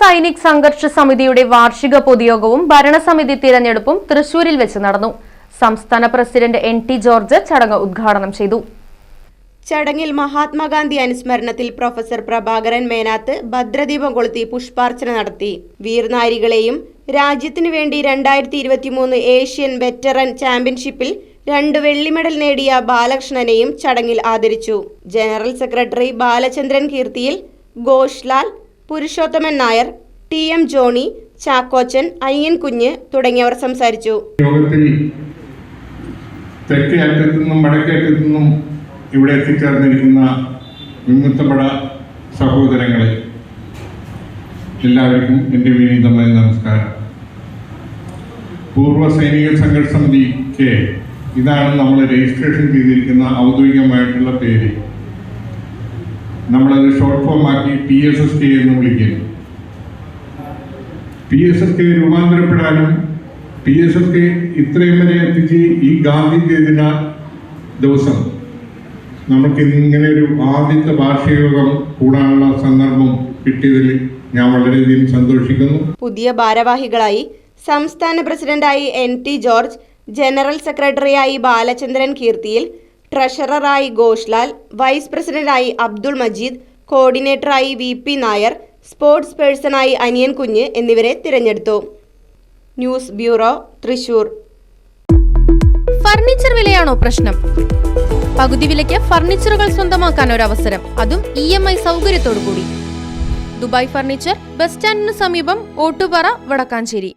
സൈനിക് സംഘർഷ സമിതിയുടെ വാർഷിക പൊതുയോഗവും ഭരണസമിതി തിരഞ്ഞെടുപ്പും തൃശൂരിൽ വെച്ച് നടന്നു. സംസ്ഥാന പ്രസിഡന്റ് എൻ ടി ജോർജ് ചടങ്ങ് ഉദ്ഘാടനം ചെയ്തു. ചടങ്ങിൽ മഹാത്മാഗാന്ധി അനുസ്മരണത്തിൽ പ്രൊഫസർ പ്രഭാകരൻ മേനാത്ത് ഭദ്രദീപം കൊളുത്തി പുഷ്പാർച്ചന നടത്തി. വീർനാരികളെയും രാജ്യത്തിനു വേണ്ടി രണ്ടായിരത്തി ഇരുപത്തിമൂന്ന് ഏഷ്യൻ വെറ്ററൻ ചാമ്പ്യൻഷിപ്പിൽ രണ്ട് വെള്ളി മെഡൽ നേടിയ ബാലകൃഷ്ണനെയും ചടങ്ങിൽ ആദരിച്ചു. ജനറൽ സെക്രട്ടറി ബാലചന്ദ്രൻ കീർത്തിയിൽ Ghoshlal Purushothaman Nair T M Johnny Chakochan Ayyan Kunju തുടങ്ങിയവർ സംസാരിച്ചു. യോഗത്തിൽ തെക്കേ അറ്റത്തു നിന്നും വടക്കേ അറ്റത്തു നിന്നും ഇവിടെ എത്തിച്ചേർന്നിരിക്കുന്ന വിമുക്തപട സഹോദരങ്ങളെ എല്ലാവർക്കും എന്റെ വിനീതമായ നമസ്കാരം. പൂർവ സൈനിക സംഘർഷ സമിതിക്ക് ഇതാണ് നമ്മൾ രജിസ്ട്രേഷൻ ചെയ്തിരിക്കുന്ന ഔദ്യോഗികമായിട്ടുള്ള പേര്. നമ്മളത് ഷോർട്ട് ഫോം ആക്കി പി എസ് എസ് കെ എന്ന് വിളിക്കുന്നു. പി എസ് എസ് കെ രൂപാന്തരപ്പെടാനും പി എസ് എസ് കെ ഇത്രയും വരെ എത്തിച്ച് ഈ ഗാന്ധി ജയന്തിന ദിവസം നമുക്ക് ഇങ്ങനെ ഒരു ആദ്യത്തെ ഭാഷയോഗം കൂടാനുള്ള സന്ദർഭം കിട്ടിയതിൽ ഞാൻ വളരെയധികം സന്തോഷിക്കുന്നു. പുതിയ ഭാരവാഹികളായി സംസ്ഥാന പ്രസിഡന്റായി എൻ ടി ജോർജ് ജനറൽ സെക്രട്ടറിയായി ബാലചന്ദ്രൻ കീർത്തിയിൽ ട്രഷററായി ഘോഷ്ലാൽ വൈസ് പ്രസിഡന്റായി അബ്ദുൾ മജീദ് കോർഡിനേറ്ററായി വി പി നായർ സ്പോർട്സ് പേഴ്സണായി അനിയൻ കുഞ്ഞ് എന്നിവരെ തിരഞ്ഞെടുത്തു. News bureau Thrissur. ഫർണിച്ചർ വിലയാണോ പ്രശ്നം? പകുതി വിലയ്ക്ക് ഫർണിച്ചറുകൾ സ്വന്തമാക്കാൻ ഒരു അവസരം അതും ഇ എം ഐ സൗകര്യത്തോടു കൂടി ദുബായ് ഫർണിച്ചർ ബസ് സ്റ്റാൻഡിന് സമീപം ഓട്ടുപാറ വടക്കാഞ്ചേരി.